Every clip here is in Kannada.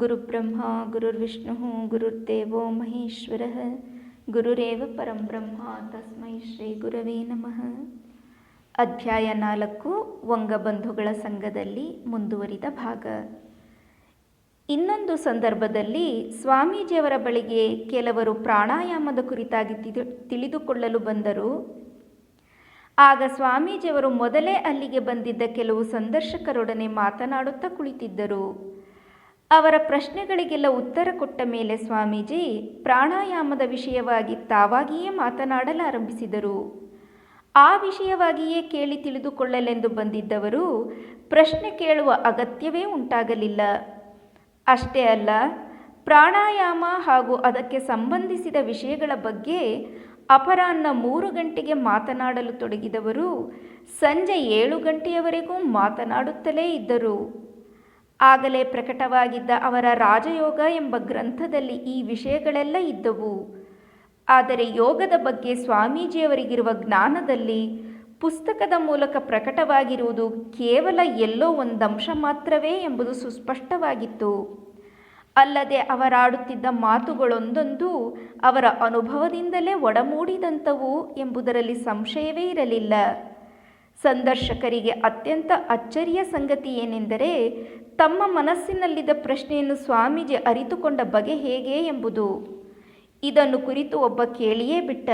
ಗುರುಬ್ರಹ್ಮ ಗುರುರ್ವಿಷ್ಣು ಗುರುರ್ದೇವೋ ಮಹೇಶ್ವರ ಗುರುರೇವ ಪರಂ ಬ್ರಹ್ಮ ತಸ್ಮೈ ಶ್ರೀ ಗುರವೇ ನಮಃ ಅಧ್ಯಾಯ ನಾಲ್ಕು, ವಂಗಬಂಧುಗಳ ಸಂಘದಲ್ಲಿ ಮುಂದುವರಿದ ಭಾಗ. ಇನ್ನೊಂದು ಸಂದರ್ಭದಲ್ಲಿ ಸ್ವಾಮೀಜಿಯವರ ಬಳಿಗೆ ಕೆಲವರು ಪ್ರಾಣಾಯಾಮದ ಕುರಿತಾಗಿ ತಿಳಿ ತಿಳಿದುಕೊಳ್ಳಲು ಬಂದರು. ಆಗ ಸ್ವಾಮೀಜಿಯವರು ಮೊದಲೇ ಅಲ್ಲಿಗೆ ಬಂದಿದ್ದ ಕೆಲವು ಸಂದರ್ಶಕರೊಡನೆ ಮಾತನಾಡುತ್ತಾ ಕುಳಿತಿದ್ದರು. ಅವರ ಪ್ರಶ್ನೆಗಳಿಗೆಲ್ಲ ಉತ್ತರ ಕೊಟ್ಟ ಮೇಲೆ ಸ್ವಾಮೀಜಿ ಪ್ರಾಣಾಯಾಮದ ವಿಷಯವಾಗಿ ತಾವಾಗಿಯೇ ಮಾತನಾಡಲಾರಂಭಿಸಿದರು. ಆ ವಿಷಯವಾಗಿಯೇ ಕೇಳಿ ತಿಳಿದುಕೊಳ್ಳಲೆಂದು ಬಂದಿದ್ದವರು ಪ್ರಶ್ನೆ ಕೇಳುವ ಅಗತ್ಯವೇ ಉಂಟಾಗಲಿಲ್ಲ. ಅಷ್ಟೇ ಅಲ್ಲ, ಪ್ರಾಣಾಯಾಮ ಹಾಗೂ ಅದಕ್ಕೆ ಸಂಬಂಧಿಸಿದ ವಿಷಯಗಳ ಬಗ್ಗೆ ಅಪರಾಹ್ನ ಮೂರು ಗಂಟೆಗೆ ಮಾತನಾಡಲು ತೊಡಗಿದವರು ಸಂಜೆ ಏಳು ಗಂಟೆಯವರೆಗೂ ಮಾತನಾಡುತ್ತಲೇ ಇದ್ದರು. ಆಗಲೇ ಪ್ರಕಟವಾಗಿದ್ದ ಅವರ ರಾಜಯೋಗ ಎಂಬ ಗ್ರಂಥದಲ್ಲಿ ಈ ವಿಷಯಗಳೆಲ್ಲ ಇದ್ದವು. ಆದರೆ ಯೋಗದ ಬಗ್ಗೆ ಸ್ವಾಮೀಜಿಯವರಿಗಿರುವ ಜ್ಞಾನದಲ್ಲಿ ಪುಸ್ತಕದ ಮೂಲಕ ಪ್ರಕಟವಾಗಿರುವುದು ಕೇವಲ ಎಲ್ಲೋ ಒಂದಂಶ ಮಾತ್ರವೇ ಎಂಬುದು ಸುಸ್ಪಷ್ಟವಾಗಿತ್ತು. ಅಲ್ಲದೆ ಅವರಾಡುತ್ತಿದ್ದ ಮಾತುಗಳೊಂದೊಂದು ಅವರ ಅನುಭವದಿಂದಲೇ ಒಡಮೂಡಿದಂಥವು ಎಂಬುದರಲ್ಲಿ ಸಂಶಯವೇ ಇರಲಿಲ್ಲ. ಸಂದರ್ಶಕರಿಗೆ ಅತ್ಯಂತ ಅಚ್ಚರಿಯ ಸಂಗತಿ ಏನೆಂದರೆ, ತಮ್ಮ ಮನಸ್ಸಿನಲ್ಲಿದ್ದ ಪ್ರಶ್ನೆಯನ್ನು ಸ್ವಾಮೀಜಿ ಅರಿತುಕೊಂಡ ಬಗೆ ಹೇಗೆ ಎಂಬುದು. ಇದನ್ನು ಕುರಿತು ಒಬ್ಬ ಕೇಳಿಯೇ ಬಿಟ್ಟ.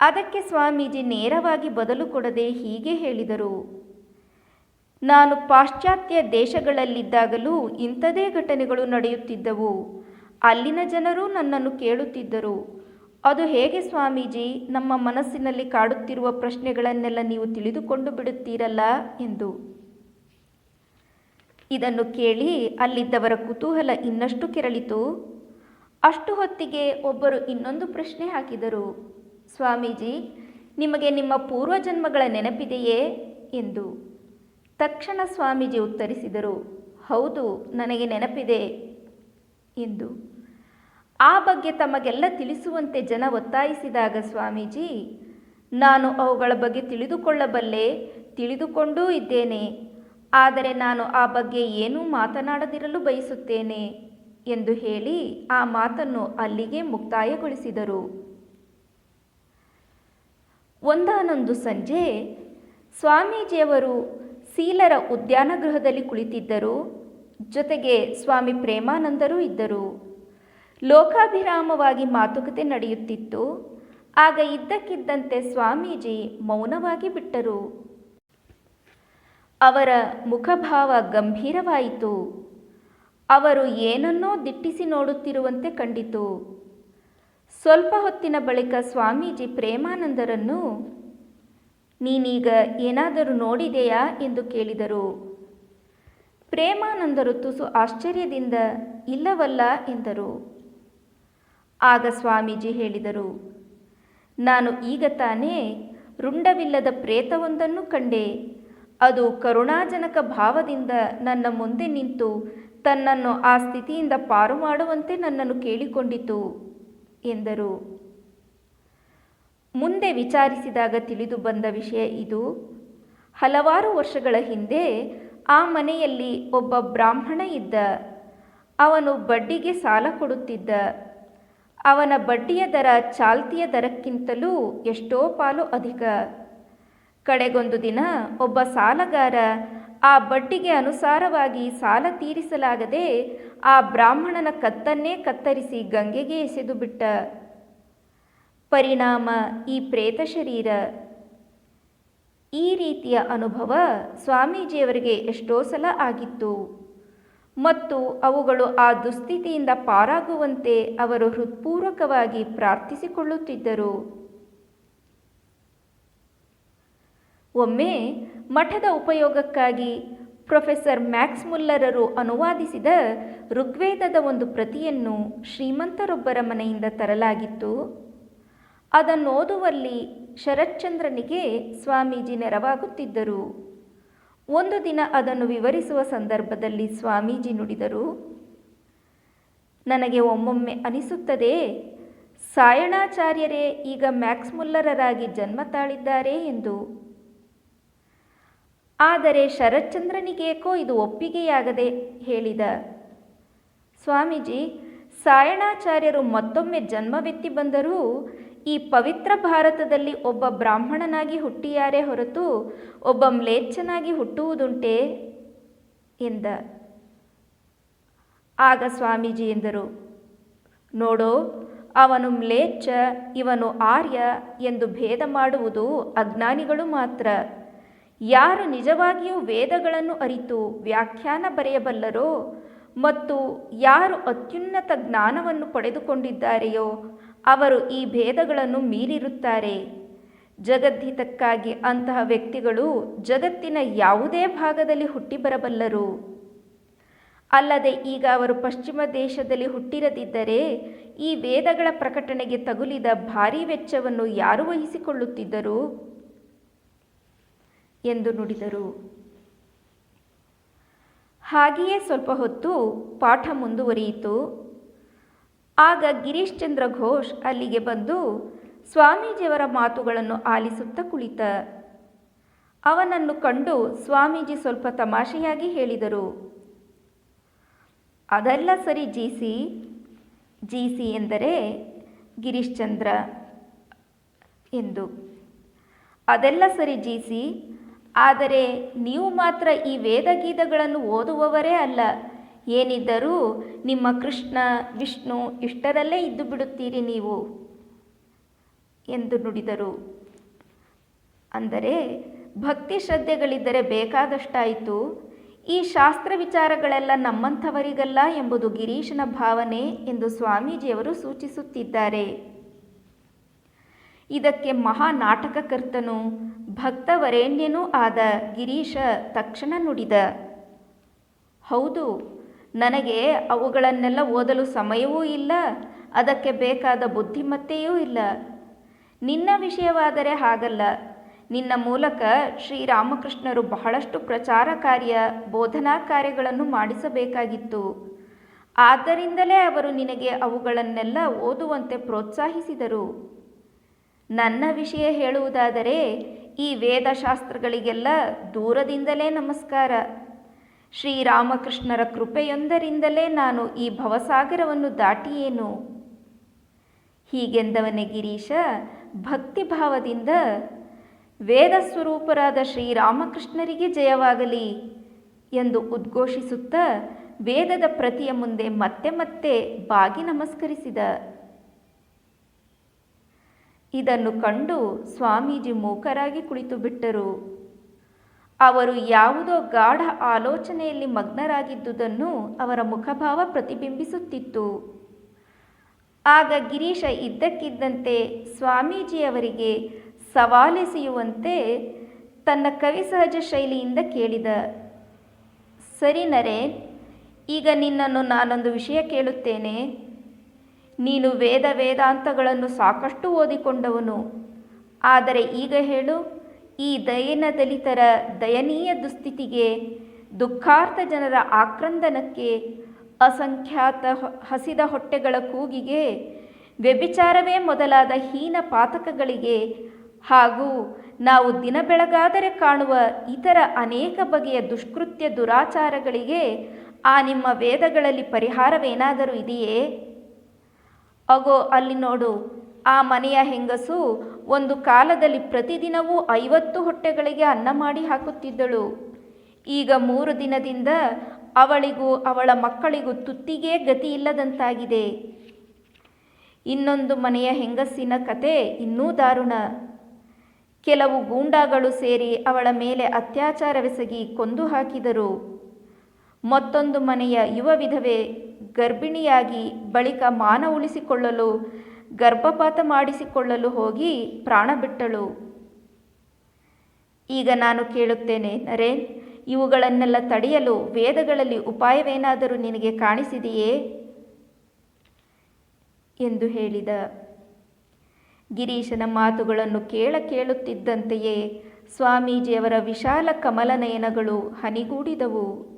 ಅದಕ್ಕೆ ಸ್ವಾಮೀಜಿ ನೇರವಾಗಿ ಬದಲು ಕೊಡದೆ ಹೀಗೆ ಹೇಳಿದರು. ನಾನು ಪಾಶ್ಚಾತ್ಯ ದೇಶಗಳಲ್ಲಿದ್ದಾಗಲೂ ಇಂಥದೇ ಘಟನೆಗಳು ನಡೆಯುತ್ತಿದ್ದವು. ಅಲ್ಲಿನ ಜನರು ನನ್ನನ್ನು ಕೇಳುತ್ತಿದ್ದರು. ಅದು ಹೇಗೆ ಸ್ವಾಮೀಜಿ? ನಮ್ಮ ಮನಸ್ಸಿನಲ್ಲಿ ಕಾಡುತ್ತಿರುವ ಪ್ರಶ್ನೆಗಳನ್ನೆಲ್ಲ ನೀವು ತಿಳಿದುಕೊಂಡು ಬಿಡುತ್ತೀರಲ್ಲ ಎಂದು. ಇದನ್ನು ಕೇಳಿ ಅಲ್ಲಿದ್ದವರ ಕುತೂಹಲ ಇನ್ನಷ್ಟು ಕೆರಳಿತು. ಅಷ್ಟು ಹೊತ್ತಿಗೆ ಒಬ್ಬರು ಇನ್ನೊಂದು ಪ್ರಶ್ನೆ ಹಾಕಿದರು. ಸ್ವಾಮೀಜಿ, ನಿಮಗೆ ನಿಮ್ಮ ಪೂರ್ವಜನ್ಮಗಳ ನೆನಪಿದೆಯೇ? ಎಂದು. ತಕ್ಷಣ ಸ್ವಾಮೀಜಿ ಉತ್ತರಿಸಿದರು, ಹೌದು, ನನಗೆ ನೆನಪಿದೆ ಎಂದು. ಆ ಬಗ್ಗೆ ತಮಗೆಲ್ಲ ತಿಳಿಸುವಂತೆ ಜನ ಒತ್ತಾಯಿಸಿದಾಗ ಸ್ವಾಮೀಜಿ, ನಾನು ಅವುಗಳ ಬಗ್ಗೆ ತಿಳಿದುಕೊಳ್ಳಬಲ್ಲೆ, ತಿಳಿದುಕೊಂಡೂ ಇದ್ದೇನೆ. ಆದರೆ ನಾನು ಆ ಬಗ್ಗೆ ಏನೂ ಮಾತನಾಡದಿರಲು ಬಯಸುತ್ತೇನೆ ಎಂದು ಹೇಳಿ ಆ ಮಾತನ್ನು ಅಲ್ಲಿಗೆ ಮುಕ್ತಾಯಗೊಳಿಸಿದರು. ಒಂದಾನೊಂದು ಸಂಜೆ ಸ್ವಾಮೀಜಿಯವರು ಸೀಲರ ಉದ್ಯಾನಗೃಹದಲ್ಲಿ ಕುಳಿತಿದ್ದರು. ಜೊತೆಗೆ ಸ್ವಾಮಿ ಪ್ರೇಮಾನಂದರು ಇದ್ದರು. ಲೋಕಾಭಿರಾಮವಾಗಿ ಮಾತುಕತೆ ನಡೆಯುತ್ತಿತ್ತು. ಆಗ ಇದ್ದಕ್ಕಿದ್ದಂತೆ ಸ್ವಾಮೀಜಿ ಮೌನವಾಗಿ ಬಿಟ್ಟರು. ಅವರ ಮುಖಭಾವ ಗಂಭೀರವಾಯಿತು. ಅವರು ಏನನ್ನೋ ದಿಟ್ಟಿಸಿ ನೋಡುತ್ತಿರುವಂತೆ ಕಂಡಿತು. ಸ್ವಲ್ಪ ಹೊತ್ತಿನ ಬಳಿಕ ಸ್ವಾಮೀಜಿ ಪ್ರೇಮಾನಂದರನ್ನು, ನೀನೀಗ ಏನಾದರೂ ನೋಡಿದೆಯಾ? ಎಂದು ಕೇಳಿದರು. ಪ್ರೇಮಾನಂದರು ತುಸು ಆಶ್ಚರ್ಯದಿಂದ, ಇಲ್ಲವಲ್ಲ, ಎಂದರು. ಆಗ ಸ್ವಾಮೀಜಿ ಹೇಳಿದರು, ನಾನು ಈಗ ತಾನೇ ರುಂಡವಿಲ್ಲದ ಪ್ರೇತವೊಂದನ್ನು ಕಂಡೆ. ಅದು ಕರುಣಾಜನಕ ಭಾವದಿಂದ ನನ್ನ ಮುಂದೆ ನಿಂತು ತನ್ನನ್ನು ಆ ಸ್ಥಿತಿಯಿಂದ ಪಾರು ಮಾಡುವಂತೆ ನನ್ನನ್ನು ಕೇಳಿಕೊಂಡಿತು ಎಂದರು. ಮುಂದೆ ವಿಚಾರಿಸಿದಾಗ ತಿಳಿದು ಬಂದ ವಿಷಯ ಇದು, ಹಲವಾರು ವರ್ಷಗಳ ಹಿಂದೆ ಆ ಮನೆಯಲ್ಲಿ ಒಬ್ಬ ಬ್ರಾಹ್ಮಣ ಇದ್ದ. ಅವನು ಬಡ್ಡಿಗೆ ಸಾಲ ಕೊಡುತ್ತಿದ್ದ. ಅವನ ಬಡ್ಡಿಯ ದರ ಚಾಲ್ತಿಯ ದರಕ್ಕಿಂತಲೂ ಎಷ್ಟೋ ಪಾಲು ಅಧಿಕ. ಕಡೆಗೊಂದು ದಿನ ಒಬ್ಬ ಸಾಲಗಾರ ಆ ಬಡ್ಡಿಗೆ ಅನುಸಾರವಾಗಿ ಸಾಲ ತೀರಿಸಲಾಗದೆ ಆ ಬ್ರಾಹ್ಮಣನ ಕತ್ತನ್ನೇ ಕತ್ತರಿಸಿ ಗಂಗೆಗೆ ಎಸೆದು ಬಿಟ್ಟ. ಪರಿಣಾಮ ಈ ಪ್ರೇತ ಶರೀರ. ಈ ರೀತಿಯ ಅನುಭವ ಸ್ವಾಮೀಜಿಯವರಿಗೆ ಎಷ್ಟೋ ಸಲ ಆಗಿತ್ತು. ಮತ್ತು ಅವುಗಳು ಆ ದುಸ್ಥಿತಿಯಿಂದ ಪಾರಾಗುವಂತೆ ಅವರು ಹೃತ್ಪೂರ್ವಕವಾಗಿ ಪ್ರಾರ್ಥಿಸಿಕೊಳ್ಳುತ್ತಿದ್ದರು. ಒಮ್ಮೆ ಮಠದ ಉಪಯೋಗಕ್ಕಾಗಿ ಪ್ರೊಫೆಸರ್ ಮ್ಯಾಕ್ಸ್ ಮುಲ್ಲರರು ಅನುವಾದಿಸಿದ ಋಗ್ವೇದದ ಒಂದು ಪ್ರತಿಯನ್ನು ಶ್ರೀಮಂತರೊಬ್ಬರ ಮನೆಯಿಂದ ತರಲಾಗಿತ್ತು. ಅದನ್ನು ಓದುವಲ್ಲಿ ಶರತ್ಚಂದ್ರನಿಗೆ ಸ್ವಾಮೀಜಿ ನೆರವಾಗುತ್ತಿದ್ದರು. ಒಂದು ದಿನ ಅದನ್ನು ವಿವರಿಸುವ ಸಂದರ್ಭದಲ್ಲಿ ಸ್ವಾಮೀಜಿ ನುಡಿದರು, ನನಗೆ ಒಮ್ಮೊಮ್ಮೆ ಅನಿಸುತ್ತದೆ, ಸಾಯಣಾಚಾರ್ಯರೇ, ಈಗ ಮ್ಯಾಕ್ಸ್ ಮುಲ್ಲರರಾಗಿ ಜನ್ಮ ತಾಳಿದ್ದಾರೆ ಎಂದು. ಆದರೆ ಶರತ್ಚಂದ್ರನಿಗೇಕೋ ಇದು ಒಪ್ಪಿಗೆಯಾಗದೆ ಹೇಳಿದ. ಸ್ವಾಮೀಜಿ, ಸಾಯಣಾಚಾರ್ಯರು ಮತ್ತೊಮ್ಮೆ ಜನ್ಮವೆತ್ತಿ ಬಂದರೂ ಈ ಪವಿತ್ರ ಭಾರತದಲ್ಲಿ ಒಬ್ಬ ಬ್ರಾಹ್ಮಣನಾಗಿ ಹುಟ್ಟಿಯಾರೇ ಹೊರತು ಒಬ್ಬ ಮ್ಲೇಚ್ಛನಾಗಿ ಹುಟ್ಟುವುದುಂಟೆ ಎಂದ. ಆಗ ಸ್ವಾಮೀಜಿ ಎಂದರು, ನೋಡೋ, ಅವನು ಮ್ಲೇಚ್ಛ, ಇವನು ಆರ್ಯ ಎಂದು ಭೇದ ಮಾಡುವುದು ಅಜ್ಞಾನಿಗಳು ಮಾತ್ರ. ಯಾರು ನಿಜವಾಗಿಯೂ ವೇದಗಳನ್ನು ಅರಿತು ವ್ಯಾಖ್ಯಾನ ಬರೆಯಬಲ್ಲರೋ ಮತ್ತು ಯಾರು ಅತ್ಯುನ್ನತ ಜ್ಞಾನವನ್ನು ಪಡೆದುಕೊಂಡಿದ್ದಾರೆಯೋ ಅವರು ಈ ಭೇದಗಳನ್ನು ಮೀರಿರುತ್ತಾರೆ. ಜಗದ್ಹಿತಕ್ಕಾಗಿ ಅಂತಹ ವ್ಯಕ್ತಿಗಳು ಜಗತ್ತಿನ ಯಾವುದೇ ಭಾಗದಲ್ಲಿ ಹುಟ್ಟಿ ಬರಬಲ್ಲರು ಅಲ್ಲದೆ ಈಗ ಅವರು ಪಶ್ಚಿಮ ದೇಶದಲ್ಲಿ ಹುಟ್ಟಿರದಿದ್ದರೆ ಈ ವೇದಗಳ ಪ್ರಕಟಣೆಗೆ ತಗುಲಿದ ಭಾರೀ ವೆಚ್ಚವನ್ನು ಯಾರು ವಹಿಸಿಕೊಳ್ಳುತ್ತಿದ್ದರು? ಎಂದು ನುಡಿದರು. ಹಾಗೆಯೇ ಸ್ವಲ್ಪ ಹೊತ್ತು ಪಾಠ ಮುಂದುವರಿಯಿತು. ಆಗ ಗಿರೀಶ್ ಚಂದ್ರ ಘೋಷ್ ಅಲ್ಲಿಗೆ ಬಂದು ಸ್ವಾಮೀಜಿಯವರ ಮಾತುಗಳನ್ನು ಆಲಿಸುತ್ತಾ ಕುಳಿತ. ಅವನನ್ನು ಕಂಡು ಸ್ವಾಮೀಜಿ ಸ್ವಲ್ಪ ತಮಾಷೆಯಾಗಿ ಹೇಳಿದರು. ಅದೆಲ್ಲ ಸರಿ ಜೀಸಿ ಸಿ ಜಿ ಸಿ ಎಂದರೆ ಗಿರೀಶ್ ಚಂದ್ರ ಎಂದು. ಅದೆಲ್ಲ ಸರಿ ಜಿ ಸಿ ಆದರೆ ನೀವು ಮಾತ್ರ ಈ ವೇದಗೀತಗಳನ್ನು ಓದುವವರೇ ಅಲ್ಲ. ಏನಿದ್ದರೂ ನಿಮ್ಮ ಕೃಷ್ಣ, ವಿಷ್ಣು ಇಷ್ಟರಲ್ಲೇ ಇದ್ದು ಬಿಡುತ್ತೀರಿ ನೀವು ಎಂದು ನುಡಿದರು. ಅಂದರೆ ಭಕ್ತಿ ಶ್ರದ್ಧೆಗಳಿದ್ದರೆ ಬೇಕಾದಷ್ಟಾಯಿತು. ಈ ಶಾಸ್ತ್ರ ವಿಚಾರಗಳೆಲ್ಲ ನಮ್ಮಂಥವರಿಗಲ್ಲ ಎಂಬುದು ಗಿರೀಶನ ಭಾವನೆ ಎಂದು ಸ್ವಾಮೀಜಿಯವರು ಸೂಚಿಸುತ್ತಿದ್ದಾರೆ. ಇದಕ್ಕೆ ಮಹಾ ನಾಟಕಕರ್ತನು ಭಕ್ತವರೇಣ್ಯನೂ ಆದ ಗಿರೀಶ ತಕ್ಷಣ ನುಡಿದ, ಹೌದು ನನಗೆ ಅವುಗಳನ್ನೆಲ್ಲ ಓದಲು ಸಮಯವೂ ಇಲ್ಲ, ಅದಕ್ಕೆ ಬೇಕಾದ ಬುದ್ಧಿಮತ್ತೆಯೂ ಇಲ್ಲ. ನಿನ್ನ ವಿಷಯವಾದರೆ ಹಾಗಲ್ಲ. ನಿನ್ನ ಮೂಲಕ ಶ್ರೀರಾಮಕೃಷ್ಣರು ಬಹಳಷ್ಟು ಪ್ರಚಾರ ಕಾರ್ಯ ಬೋಧನಾ ಕಾರ್ಯಗಳನ್ನು ಮಾಡಿಸಬೇಕಾಗಿತ್ತು. ಆದ್ದರಿಂದಲೇ ಅವರು ನಿನಗೆ ಅವುಗಳನ್ನೆಲ್ಲ ಓದುವಂತೆ ಪ್ರೋತ್ಸಾಹಿಸಿದರು. ನನ್ನ ವಿಷಯ ಹೇಳುವುದಾದರೆ, ಈ ವೇದಶಾಸ್ತ್ರಗಳಿಗೆಲ್ಲ ದೂರದಿಂದಲೇ ನಮಸ್ಕಾರ. ಶ್ರೀರಾಮಕೃಷ್ಣರ ಕೃಪೆಯೊಂದರಿಂದಲೇ ನಾನು ಈ ಭವಸಾಗರವನ್ನು ದಾಟಿಯೇನು? ಹೀಗೆಂದವನೇ ಗಿರೀಶ, ಭಕ್ತಿಭಾವದಿಂದ ವೇದ ಸ್ವರೂಪರಾದ ಶ್ರೀರಾಮಕೃಷ್ಣರಿಗೆ ಜಯವಾಗಲಿ ಎಂದು ಉದ್ಘೋಷಿಸುತ್ತ ವೇದದ ಪ್ರತಿಯ ಮುಂದೆ ಮತ್ತೆ ಮತ್ತೆ ಬಾಗಿ ನಮಸ್ಕರಿಸಿದ. ಇದನ್ನು ಕಂಡು ಸ್ವಾಮೀಜಿ ಮೂಕರಾಗಿ ಕುಳಿತು ಬಿಟ್ಟರು ಅವರು ಯಾವುದೋ ಗಾಢ ಆಲೋಚನೆಯಲ್ಲಿ ಮಗ್ನರಾಗಿದ್ದುದನ್ನು ಅವರ ಮುಖಭಾವ ಪ್ರತಿಬಿಂಬಿಸುತ್ತಿತ್ತು. ಆಗ ಗಿರೀಶ ಇದ್ದಕ್ಕಿದ್ದಂತೆ ಸ್ವಾಮೀಜಿಯವರಿಗೆ ಸವಾಲೆಸೆಯುವಂತೆ ತನ್ನ ಕವಿ ಸಹಜ ಶೈಲಿಯಿಂದ ಕೇಳಿದ. ಸರಿ ಈಗ ನಿನ್ನನ್ನು ನಾನೊಂದು ವಿಷಯ ಕೇಳುತ್ತೇನೆ. ನೀನು ವೇದ ವೇದಾಂತಗಳನ್ನು ಸಾಕಷ್ಟು ಓದಿಕೊಂಡವನು. ಆದರೆ ಈಗ ಹೇಳು. ಈ ದಯನ ದಲಿತರ ದಯನೀಯ ದುಸ್ಥಿತಿಗೆ ದುಃಖಾರ್ಥ ಜನರ ಆಕ್ರಂದನಕ್ಕೆ ಅಸಂಖ್ಯಾತ ಹಸಿದ ಹೊಟ್ಟೆಗಳ ಕೂಗಿಗೆ ವ್ಯಭಿಚಾರವೇ ಮೊದಲಾದ ಹೀನ ಪಾತಕಗಳಿಗೆ ಹಾಗೂ ನಾವು ದಿನ ಬೆಳಗಾದರೆ ಕಾಣುವ ಇತರ ಅನೇಕ ಬಗೆಯ ದುಷ್ಕೃತ್ಯ ದುರಾಚಾರಗಳಿಗೆ ಆ ನಿಮ್ಮ ವೇದಗಳಲ್ಲಿ ಪರಿಹಾರವೇನಾದರೂ ಇದೆಯೇ? ಅಗೋ, ಅಲ್ಲಿ ನೋಡು. ಆ ಮನೆಯ ಹೆಂಗಸು ಒಂದು ಕಾಲದಲ್ಲಿ ಪ್ರತಿದಿನವೂ ಐವತ್ತು ಹೊಟ್ಟೆಗಳಿಗೆ ಅನ್ನ ಮಾಡಿ ಹಾಕುತ್ತಿದ್ದಳು. ಈಗ ಮೂರು ದಿನದಿಂದ ಅವಳಿಗೂ ಅವಳ ಮಕ್ಕಳಿಗೂ ತುತ್ತಿಗೆ ಗತಿ ಇಲ್ಲದಂತಾಗಿದೆ. ಇನ್ನೊಂದು ಮನೆಯ ಹೆಂಗಸಿನ ಕತೆ ಇನ್ನೂ ದಾರುಣ. ಕೆಲವು ಗೂಂಡಾಗಳು ಸೇರಿ ಅವಳ ಮೇಲೆ ಅತ್ಯಾಚಾರವೆಸಗಿ ಕೊಂದು ಹಾಕಿದರು. ಮತ್ತೊಂದು ಮನೆಯ ಯುವ ವಿಧವೆ ಗರ್ಭಿಣಿಯಾಗಿ ಬಳಿಕ ಮಾನ ಉಳಿಸಿಕೊಳ್ಳಲು ಗರ್ಭಪಾತ ಮಾಡಿಸಿಕೊಳ್ಳಲು ಹೋಗಿ ಪ್ರಾಣ ಬಿಟ್ಟಳು. ಈಗ ನಾನು ಕೇಳುತ್ತೇನೆ, ನರೇನ್, ಇವುಗಳನ್ನೆಲ್ಲ ತಡೆಯಲು ವೇದಗಳಲ್ಲಿ ಉಪಾಯವೇನಾದರೂ ನಿನಗೆ ಕಾಣಿಸಿದೆಯೇ? ಎಂದು ಹೇಳಿದ. ಗಿರೀಶನ ಮಾತುಗಳನ್ನು ಕೇಳ ಕೇಳುತ್ತಿದ್ದಂತೆಯೇ ಸ್ವಾಮೀಜಿಯವರ ವಿಶಾಲ ಕಮಲನಯನಗಳು ಹನಿಗೂಡಿದವು.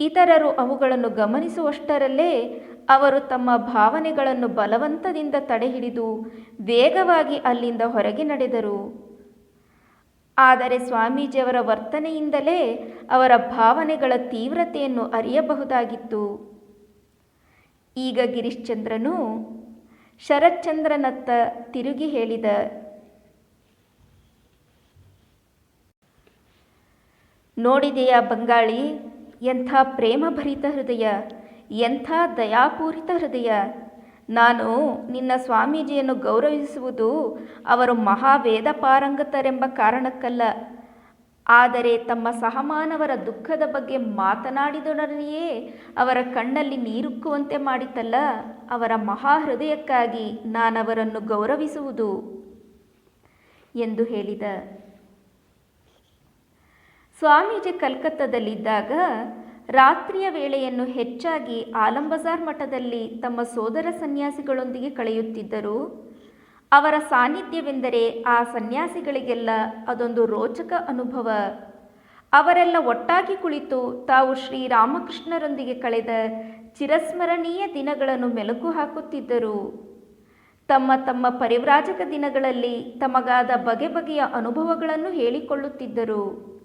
ಇತರರು ಅವುಗಳನ್ನು ಗಮನಿಸುವಷ್ಟರಲ್ಲೇ ಅವರು ತಮ್ಮ ಭಾವನೆಗಳನ್ನು ಬಲವಂತದಿಂದ ತಡೆಹಿಡಿದು ವೇಗವಾಗಿ ಅಲ್ಲಿಂದ ಹೊರಗೆ ನಡೆದರು. ಆದರೆ ಸ್ವಾಮೀಜಿಯವರ ವರ್ತನೆಯಿಂದಲೇ ಅವರ ಭಾವನೆಗಳ ತೀವ್ರತೆಯನ್ನು ಅರಿಯಬಹುದಾಗಿತ್ತು. ಈಗ ಗಿರಿಶ್ಚಂದ್ರನು ಶರತ್ಚಂದ್ರನತ್ತ ತಿರುಗಿ ಹೇಳಿದ, ನೋಡಿದೆಯಾ ಬಂಗಾಳಿ, ಎಂಥ ಪ್ರೇಮಭರಿತ ಹೃದಯ ಎಂಥ ದಯಾಪೂರಿತ ಹೃದಯ. ನಾನು ನಿನ್ನ ಸ್ವಾಮೀಜಿಯನ್ನು ಗೌರವಿಸುವುದು ಅವರು ಮಹಾವೇದ ಪಾರಂಗತರೆಂಬ ಕಾರಣಕ್ಕಲ್ಲ. ಆದರೆ ತಮ್ಮ ಸಹಮಾನವರ ದುಃಖದ ಬಗ್ಗೆ ಮಾತನಾಡಿದೊಡನೆಯೇ ಅವರ ಕಣ್ಣಲ್ಲಿ ನೀರುಕ್ಕುವಂತೆ ಮಾಡಿತಲ್ಲ, ಅವರ ಮಹಾ ಹೃದಯಕ್ಕಾಗಿ ನಾನವರನ್ನು ಗೌರವಿಸುವುದು. ಎಂದು ಹೇಳಿದ. ಸ್ವಾಮೀಜಿ ಕಲ್ಕತ್ತದಲ್ಲಿದ್ದಾಗ ರಾತ್ರಿಯ ವೇಳೆಯನ್ನು ಹೆಚ್ಚಾಗಿ ಆಲಂಬಜಾರ್ ಮಠದಲ್ಲಿ ತಮ್ಮ ಸೋದರ ಸನ್ಯಾಸಿಗಳೊಂದಿಗೆ ಕಳೆಯುತ್ತಿದ್ದರು. ಅವರ ಸಾನ್ನಿಧ್ಯವೆಂದರೆ ಆ ಸನ್ಯಾಸಿಗಳಿಗೆಲ್ಲ ಅದೊಂದು ರೋಚಕ ಅನುಭವ. ಅವರೆಲ್ಲ ಒಟ್ಟಾಗಿ ಕುಳಿತು ತಾವು ಶ್ರೀರಾಮಕೃಷ್ಣರೊಂದಿಗೆ ಕಳೆದ ಚಿರಸ್ಮರಣೀಯ ದಿನಗಳನ್ನು ಮೆಲುಕು ಹಾಕುತ್ತಿದ್ದರು. ತಮ್ಮ ತಮ್ಮ ಪರಿವ್ರಾಜಕ ದಿನಗಳಲ್ಲಿ ತಮಗಾದ ಬಗೆ ಬಗೆಯ ಅನುಭವಗಳನ್ನು ಹೇಳಿಕೊಳ್ಳುತ್ತಿದ್ದರು.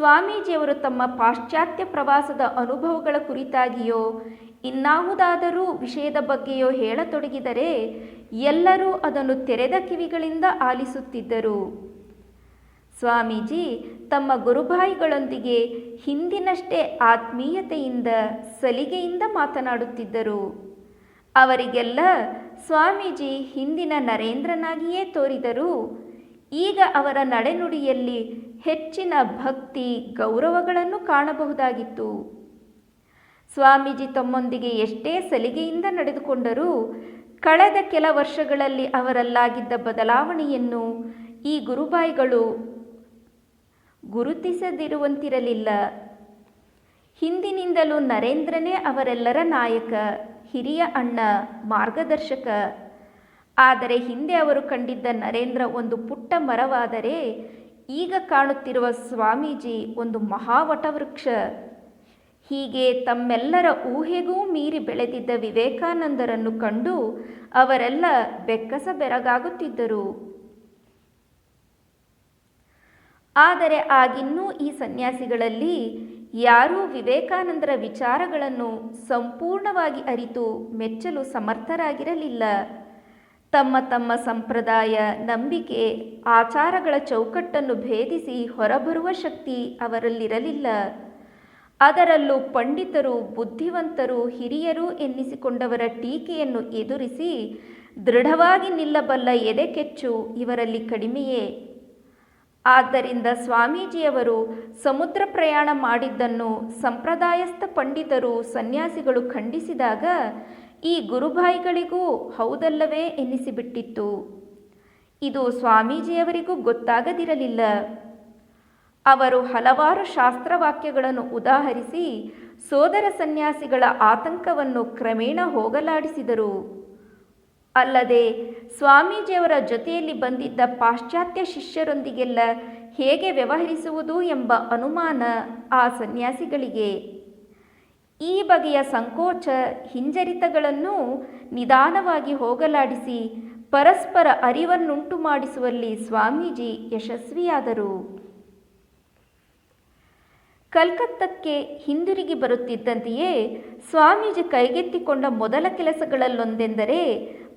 ಸ್ವಾಮೀಜಿಯವರು ತಮ್ಮ ಪಾಶ್ಚಾತ್ಯ ಪ್ರವಾಸದ ಅನುಭವಗಳ ಕುರಿತಾಗಿಯೋ, ಇನ್ನಾವುದಾದರೂ ವಿಷಯದ ಬಗ್ಗೆಯೋ ಹೇಳತೊಡಗಿದರೆ ಎಲ್ಲರೂ ಅದನ್ನು ತೆರೆದ ಕಿವಿಗಳಿಂದ ಆಲಿಸುತ್ತಿದ್ದರು. ಸ್ವಾಮೀಜಿ ತಮ್ಮ ಗುರುಭಾಯಿಗಳೊಂದಿಗೆ ಹಿಂದಿನಷ್ಟೇ ಆತ್ಮೀಯತೆಯಿಂದ ಸಲಿಗೆಯಿಂದ ಮಾತನಾಡುತ್ತಿದ್ದರು. ಅವರಿಗೆಲ್ಲ ಸ್ವಾಮೀಜಿ ಹಿಂದಿನ ನರೇಂದ್ರನಾಗಿಯೇ ತೋರಿದರು, ಈಗ ಅವರ ನಡೆನುಡಿಯಲ್ಲಿ ಹೆಚ್ಚಿನ ಭಕ್ತಿ ಗೌರವಗಳನ್ನು ಕಾಣಬಹುದಾಗಿತ್ತು. ಸ್ವಾಮೀಜಿ ತಮ್ಮೊಂದಿಗೆ ಎಷ್ಟೇ ಸಲಿಗೆಯಿಂದ ನಡೆದುಕೊಂಡರೂ ಕಳೆದ ಕೆಲ ವರ್ಷಗಳಲ್ಲಿ ಅವರಲ್ಲಾಗಿದ್ದ ಬದಲಾವಣೆಯನ್ನು ಈ ಗುರುಬಾಯಿಗಳು ಗುರುತಿಸದಿರುವಂತಿರಲಿಲ್ಲ. ಹಿಂದಿನಿಂದಲೂ ನರೇಂದ್ರನೇ ಅವರೆಲ್ಲರ ನಾಯಕ, ಹಿರಿಯ ಅಣ್ಣ, ಮಾರ್ಗದರ್ಶಕ. ಆದರೆ ಹಿಂದೆ ಅವರು ಕಂಡಿದ್ದ ನರೇಂದ್ರ ಒಂದು ಪುಟ್ಟ ಮರವಾದರೆ ಈಗ ಕಾಣುತ್ತಿರುವ ಸ್ವಾಮೀಜಿ ಒಂದು ಮಹಾವಟವೃಕ್ಷ. ಹೀಗೆ ತಮ್ಮೆಲ್ಲರ ಊಹೆಗೂ ಮೀರಿ ಬೆಳೆದಿದ್ದ ವಿವೇಕಾನಂದರನ್ನು ಕಂಡು ಅವರೆಲ್ಲ ಬೆಕ್ಕಸ ಬೆರಗಾಗುತ್ತಿದ್ದರು. ಆದರೆ ಆಗಿನ್ನೂ ಈ ಸನ್ಯಾಸಿಗಳಲ್ಲಿ ಯಾರೂ ವಿವೇಕಾನಂದರ ವಿಚಾರಗಳನ್ನು ಸಂಪೂರ್ಣವಾಗಿ ಅರಿತು ಮೆಚ್ಚಲು ಸಮರ್ಥರಾಗಿರಲಿಲ್ಲ. ತಮ್ಮ ತಮ್ಮ ಸಂಪ್ರದಾಯ, ನಂಬಿಕೆ, ಆಚಾರಗಳ ಚೌಕಟ್ಟನ್ನು ಭೇದಿಸಿ ಹೊರಬರುವ ಶಕ್ತಿ ಅವರಲ್ಲಿರಲಿಲ್ಲ. ಅದರಲ್ಲೂ ಪಂಡಿತರು, ಬುದ್ಧಿವಂತರು, ಹಿರಿಯರು ಎನ್ನಿಸಿಕೊಂಡವರ ಟೀಕೆಯನ್ನು ಎದುರಿಸಿ ದೃಢವಾಗಿ ನಿಲ್ಲಬಲ್ಲ ಎದೆಕೆಚ್ಚು ಇವರಲ್ಲಿ ಕಡಿಮೆಯೇ. ಆದ್ದರಿಂದ ಸ್ವಾಮೀಜಿಯವರು ಸಮುದ್ರ ಪ್ರಯಾಣ ಮಾಡಿದ್ದನ್ನು ಸಂಪ್ರದಾಯಸ್ಥ ಪಂಡಿತರು ಸನ್ಯಾಸಿಗಳು ಖಂಡಿಸಿದಾಗ ಈ ಗುರುಭಾಯಿಗಳಿಗೂ ಹೌದಲ್ಲವೇ ಎನ್ನಿಸಿಬಿಟ್ಟಿತ್ತು. ಇದು ಸ್ವಾಮೀಜಿಯವರಿಗೂ ಗೊತ್ತಾಗದಿರಲಿಲ್ಲ. ಅವರು ಹಲವಾರು ಶಾಸ್ತ್ರವಾಕ್ಯಗಳನ್ನು ಉದಾಹರಿಸಿ, ಸೋದರ ಸನ್ಯಾಸಿಗಳ ಆತಂಕವನ್ನು ಕ್ರಮೇಣ ಹೋಗಲಾಡಿಸಿದರು. ಅಲ್ಲದೆ, ಸ್ವಾಮೀಜಿಯವರ ಜೊತೆಯಲ್ಲಿ ಬಂದಿದ್ದ ಪಾಶ್ಚಾತ್ಯ ಶಿಷ್ಯರೊಂದಿಗೆಲ್ಲ ಹೇಗೆ ವ್ಯವಹರಿಸುವುದು ಎಂಬ ಅನುಮಾನ ಆ ಸನ್ಯಾಸಿಗಳಿಗೆ. ಈ ಬಗೆಯ ಸಂಕೋಚ ಹಿಂಜರಿತಗಳನ್ನು ನಿಧಾನವಾಗಿ ಹೋಗಲಾಡಿಸಿ ಪರಸ್ಪರ ಅರಿವನ್ನುಂಟು ಮಾಡಿಸುವಲ್ಲಿ ಸ್ವಾಮೀಜಿ ಯಶಸ್ವಿಯಾದರು. ಕಲ್ಕತ್ತಕ್ಕೆ ಹಿಂದಿರುಗಿ ಬರುತ್ತಿದ್ದಂತೆಯೇ ಸ್ವಾಮೀಜಿ ಕೈಗೆತ್ತಿಕೊಂಡ ಮೊದಲ ಕೆಲಸಗಳಲ್ಲೊಂದೆಂದರೆ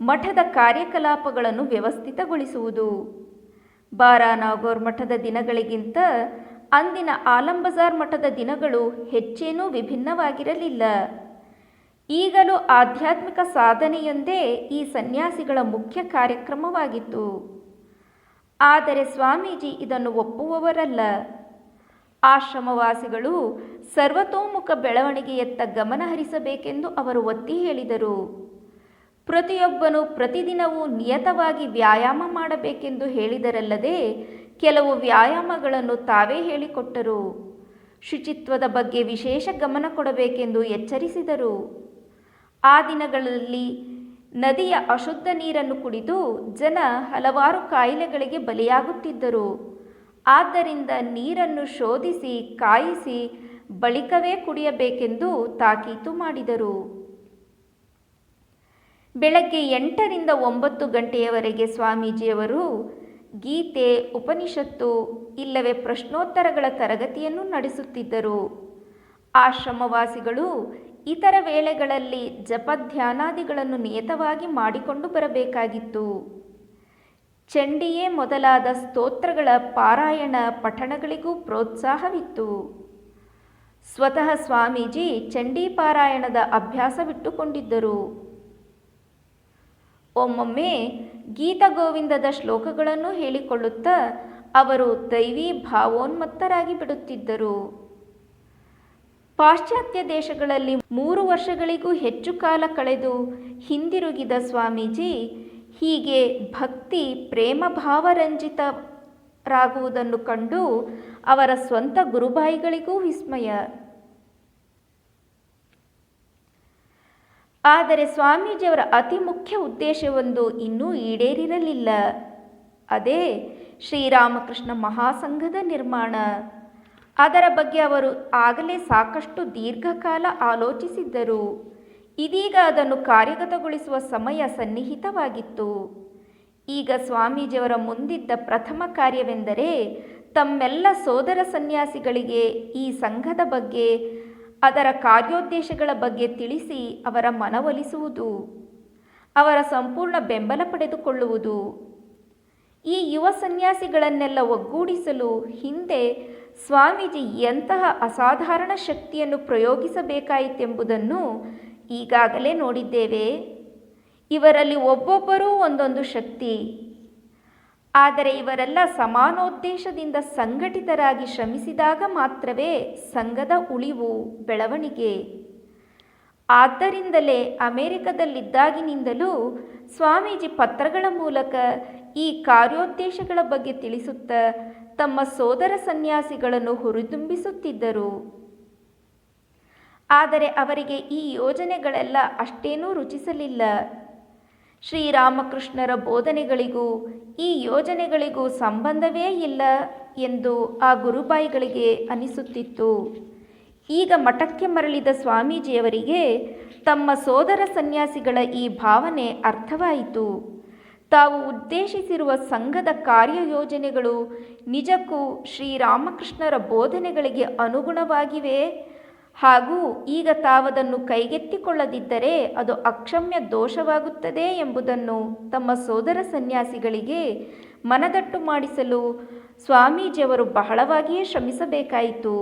ಮಠದ ಕಾರ್ಯಕಲಾಪಗಳನ್ನು ವ್ಯವಸ್ಥಿತಗೊಳಿಸುವುದು. ಬಾರಾನಾಗೋರ್ ಮಠದ ದಿನಗಳಿಗಿಂತ ಅಂದಿನ ಆಲಂಬಜಾರ್ ಮಠದ ದಿನಗಳು ಹೆಚ್ಚೇನೂ ವಿಭಿನ್ನವಾಗಿರಲಿಲ್ಲ. ಈಗಲೂ ಆಧ್ಯಾತ್ಮಿಕ ಸಾಧನೆಯೊಂದೇ ಈ ಸನ್ಯಾಸಿಗಳ ಮುಖ್ಯ ಕಾರ್ಯಕ್ರಮವಾಗಿತ್ತು. ಆದರೆ ಸ್ವಾಮೀಜಿ ಇದನ್ನು ಒಪ್ಪುವವರಲ್ಲ. ಆಶ್ರಮವಾಸಿಗಳು ಸರ್ವತೋಮುಖ ಬೆಳವಣಿಗೆಯತ್ತ ಗಮನ ಹರಿಸಬೇಕೆಂದು ಅವರು ಒತ್ತಿ ಹೇಳಿದರು. ಪ್ರತಿಯೊಬ್ಬನು ಪ್ರತಿದಿನವೂ ನಿಯತವಾಗಿ ವ್ಯಾಯಾಮ ಮಾಡಬೇಕೆಂದು ಹೇಳಿದರಲ್ಲದೆ ಕೆಲವು ವ್ಯಾಯಾಮಗಳನ್ನು ತಾವೇ ಹೇಳಿಕೊಟ್ಟರು. ಶುಚಿತ್ವದ ಬಗ್ಗೆ ವಿಶೇಷ ಗಮನ ಕೊಡಬೇಕೆಂದು ಎಚ್ಚರಿಸಿದರು. ಆ ದಿನಗಳಲ್ಲಿ ನದಿಯ ಅಶುದ್ಧ ನೀರನ್ನು ಕುಡಿದು ಜನ ಹಲವಾರು ಕಾಯಿಲೆಗಳಿಗೆ ಬಲಿಯಾಗುತ್ತಿದ್ದರು. ಆದ್ದರಿಂದ ನೀರನ್ನು ಶೋಧಿಸಿ, ಕಾಯಿಸಿ ಬಳಿಕವೇ ಕುಡಿಯಬೇಕೆಂದು ತಾಕೀತು ಮಾಡಿದರು. ಬೆಳಗ್ಗೆ ಎಂಟರಿಂದ ಒಂಬತ್ತು ಗಂಟೆಯವರೆಗೆ ಸ್ವಾಮೀಜಿಯವರು ಗೀತೆ, ಉಪನಿಷತ್ತು ಇಲ್ಲವೇ ಪ್ರಶ್ನೋತ್ತರಗಳ ತರಗತಿಯನ್ನು ನಡೆಸುತ್ತಿದ್ದರು. ಆಶ್ರಮವಾಸಿಗಳು ಇತರ ವೇಳೆಗಳಲ್ಲಿ ಜಪಧ್ಯಾನಾದಿಗಳನ್ನು ನಿಯತವಾಗಿ ಮಾಡಿಕೊಂಡು ಬರಬೇಕಾಗಿತ್ತು. ಚಂಡಿಯೇ ಮೊದಲಾದ ಸ್ತೋತ್ರಗಳ ಪಾರಾಯಣ ಪಠಣಗಳಿಗೂ ಪ್ರೋತ್ಸಾಹವಿತ್ತು. ಸ್ವತಃ ಸ್ವಾಮೀಜಿ ಚಂಡೀ ಪಾರಾಯಣದ ಅಭ್ಯಾಸವಿಟ್ಟುಕೊಂಡಿದ್ದರು. ಒಮ್ಮೊಮ್ಮೆ ಗೀತಗೋವಿಂದದ ಶ್ಲೋಕಗಳನ್ನು ಹೇಳಿಕೊಳ್ಳುತ್ತಾ ಅವರು ದೈವಿ ಭಾವೋನ್ಮತ್ತರಾಗಿ ಬಿಡುತ್ತಿದ್ದರು. ಪಾಶ್ಚಾತ್ಯ ದೇಶಗಳಲ್ಲಿ ಮೂರು ವರ್ಷಗಳಿಗೂ ಹೆಚ್ಚು ಕಾಲ ಕಳೆದು ಹಿಂದಿರುಗಿದ ಸ್ವಾಮೀಜಿ ಹೀಗೆ ಭಕ್ತಿ, ಪ್ರೇಮ, ಭಾವರಂಜಿತರಾಗುವುದನ್ನು ಕಂಡು ಅವರ ಸ್ವಂತ ಗುರುಬಾಯಿಗಳಿಗೂ ವಿಸ್ಮಯ. ಆದರೆ ಸ್ವಾಮೀಜಿಯವರ ಅತಿ ಮುಖ್ಯ ಉದ್ದೇಶವೊಂದು ಇನ್ನೂ ಈಡೇರಿರಲಿಲ್ಲ. ಅದೇ ಶ್ರೀರಾಮಕೃಷ್ಣ ಮಹಾಸಂಘದ ನಿರ್ಮಾಣ. ಅದರ ಬಗ್ಗೆ ಅವರು ಆಗಲೇ ಸಾಕಷ್ಟು ದೀರ್ಘಕಾಲ ಆಲೋಚಿಸಿದ್ದರು. ಇದೀಗ ಅದನ್ನು ಕಾರ್ಯಗತಗೊಳಿಸುವ ಸಮಯ ಸನ್ನಿಹಿತವಾಗಿತ್ತು. ಈಗ ಸ್ವಾಮೀಜಿಯವರ ಮುಂದಿದ್ದ ಪ್ರಥಮ ಕಾರ್ಯವೆಂದರೆ ತಮ್ಮೆಲ್ಲ ಸೋದರ ಸನ್ಯಾಸಿಗಳಿಗೆ ಈ ಸಂಘದ ಬಗ್ಗೆ ಅದರ ಕಾರ್ಯೋದ್ದೇಶಗಳ ಬಗ್ಗೆ ತಿಳಿಸಿ ಅವರ ಮನವೊಲಿಸುವುದು, ಅವರ ಸಂಪೂರ್ಣ ಬೆಂಬಲ ಪಡೆದುಕೊಳ್ಳುವುದು. ಈ ಯುವ ಸನ್ಯಾಸಿಗಳನ್ನೆಲ್ಲ ಒಗ್ಗೂಡಿಸಲು ಹಿಂದೆ ಸ್ವಾಮೀಜಿ ಎಂತಹ ಅಸಾಧಾರಣ ಶಕ್ತಿಯನ್ನು ಪ್ರಯೋಗಿಸಬೇಕಾಯಿತೆಂಬುದನ್ನು ಈಗಾಗಲೇ ನೋಡಿದ್ದೇವೆ. ಇವರಲ್ಲಿ ಒಬ್ಬೊಬ್ಬರೂ ಒಂದೊಂದು ಶಕ್ತಿ ಆದರೆ ಇವರೆಲ್ಲ ಸಮಾನೋದ್ದೇಶದಿಂದ ಸಂಘಟಿತರಾಗಿ ಶ್ರಮಿಸಿದಾಗ ಮಾತ್ರವೇ ಸಂಘದ ಉಳಿವು ಬೆಳವಣಿಗೆ. ಆದ್ದರಿಂದಲೇ ಅಮೆರಿಕದಲ್ಲಿದ್ದಾಗಿನಿಂದಲೂ ಸ್ವಾಮೀಜಿ ಪತ್ರಗಳ ಮೂಲಕ ಈ ಕಾರ್ಯೋದ್ದೇಶಗಳ ಬಗ್ಗೆ ತಿಳಿಸುತ್ತಾ ತಮ್ಮ ಸೋದರ ಸನ್ಯಾಸಿಗಳನ್ನು ಹುರಿದುಂಬಿಸುತ್ತಿದ್ದರು. ಆದರೆ ಅವರಿಗೆ ಈ ಯೋಜನೆಗಳೆಲ್ಲ ಅಷ್ಟೇನೂ ರುಚಿಸಲಿಲ್ಲ. ಶ್ರೀರಾಮಕೃಷ್ಣರ ಬೋಧನೆಗಳಿಗೂ ಈ ಯೋಜನೆಗಳಿಗೂ ಸಂಬಂಧವೇ ಇಲ್ಲ ಎಂದು ಆ ಗುರುಬಾಯಿಗಳಿಗೆ ಅನಿಸುತ್ತಿತ್ತು. ಈಗ ಮಠಕ್ಕೆ ಮರಳಿದ ಸ್ವಾಮೀಜಿಯವರಿಗೆ ತಮ್ಮ ಸೋದರ ಸನ್ಯಾಸಿಗಳ ಈ ಭಾವನೆ ಅರ್ಥವಾಯಿತು. ತಾವು ಉದ್ದೇಶಿಸಿರುವ ಸಂಘದ ಕಾರ್ಯಯೋಜನೆಗಳು ನಿಜಕ್ಕೂ ಶ್ರೀರಾಮಕೃಷ್ಣರ ಬೋಧನೆಗಳಿಗೆ ಅನುಗುಣವಾಗಿವೆ ಹಾಗೂ ಈಗ ತಾವದನ್ನು ಕೈಗೆತ್ತಿಕೊಳ್ಳದಿದ್ದರೆ ಅದು ಅಕ್ಷಮ್ಯ ದೋಷವಾಗುತ್ತದೆ ಎಂಬುದನ್ನು ತಮ್ಮ ಸೋದರ ಸನ್ಯಾಸಿಗಳಿಗೆ ಮನದಟ್ಟು ಮಾಡಿಸಲು ಸ್ವಾಮೀಜಿಯವರು ಬಹಳವಾಗಿಯೇ ಶ್ರಮಿಸಬೇಕಾಯಿತು.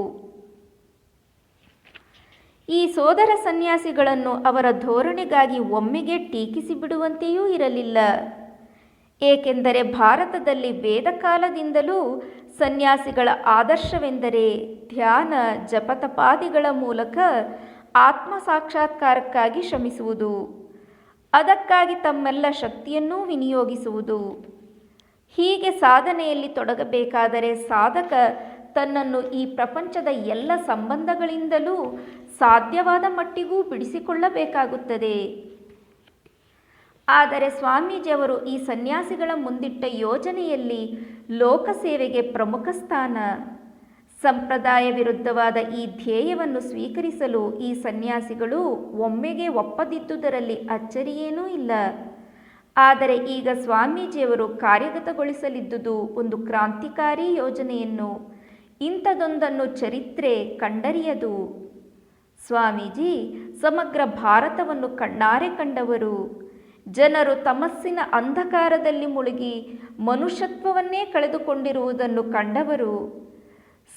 ಈ ಸೋದರ ಸನ್ಯಾಸಿಗಳನ್ನು ಅವರ ಧೋರಣೆಗಾಗಿ ಒಮ್ಮೆಗೆ ಟೀಕಿಸಿ ಬಿಡುವಂತೆಯೂ ಇರಲಿಲ್ಲ. ಏಕೆಂದರೆ ಭಾರತದಲ್ಲಿ ವೇದಕಾಲದಿಂದಲೂ ಸನ್ಯಾಸಿಗಳ ಆದರ್ಶವೆಂದರೆ ಧ್ಯಾನ ಜಪತಪಾದಿಗಳ ಮೂಲಕ ಆತ್ಮ ಸಾಕ್ಷಾತ್ಕಾರಕ್ಕಾಗಿ ಶ್ರಮಿಸುವುದು. ಅದಕ್ಕಾಗಿ ತಮ್ಮೆಲ್ಲ ಶಕ್ತಿಯನ್ನೂ ವಿನಿಯೋಗಿಸುವುದು. ಹೀಗೆ ಸಾಧನೆಯಲ್ಲಿ ತೊಡಗಬೇಕಾದರೆ ಸಾಧಕ ತನ್ನನ್ನು ಈ ಪ್ರಪಂಚದ ಎಲ್ಲ ಸಂಬಂಧಗಳಿಂದಲೂ ಸಾಧ್ಯವಾದ ಮಟ್ಟಿಗೂ ಬಿಡಿಸಿಕೊಳ್ಳಬೇಕಾಗುತ್ತದೆ. ಆದರೆ ಸ್ವಾಮೀಜಿಯವರು ಈ ಸನ್ಯಾಸಿಗಳ ಮುಂದಿಟ್ಟ ಯೋಜನೆಯಲ್ಲಿ ಲೋಕಸೇವೆಗೆ ಪ್ರಮುಖ ಸ್ಥಾನ. ಸಂಪ್ರದಾಯ ವಿರುದ್ಧವಾದ ಈ ಧ್ಯೇಯವನ್ನು ಸ್ವೀಕರಿಸಲು ಈ ಸನ್ಯಾಸಿಗಳು ಒಮ್ಮೆಗೆ ಒಪ್ಪದಿದ್ದುದರಲ್ಲಿ ಅಚ್ಚರಿಯೇನೂ ಇಲ್ಲ. ಆದರೆ ಈಗ ಸ್ವಾಮೀಜಿಯವರು ಕಾರ್ಯಗತಗೊಳಿಸಲಿದ್ದುದು ಒಂದು ಕ್ರಾಂತಿಕಾರಿ ಯೋಜನೆಯನ್ನು. ಇಂಥದೊಂದನ್ನು ಚರಿತ್ರೆ ಕಂಡರಿಯದು. ಸ್ವಾಮೀಜಿ, ಸಮಗ್ರ ಭಾರತವನ್ನು ಕಣ್ಣಾರೆ ಕಂಡವರು. ಜನರು ತಮಸ್ಸಿನ ಅಂಧಕಾರದಲ್ಲಿ ಮುಳುಗಿ ಮನುಷ್ಯತ್ವವನ್ನೇ ಕಳೆದುಕೊಂಡಿರುವುದನ್ನು ಕಂಡವರು.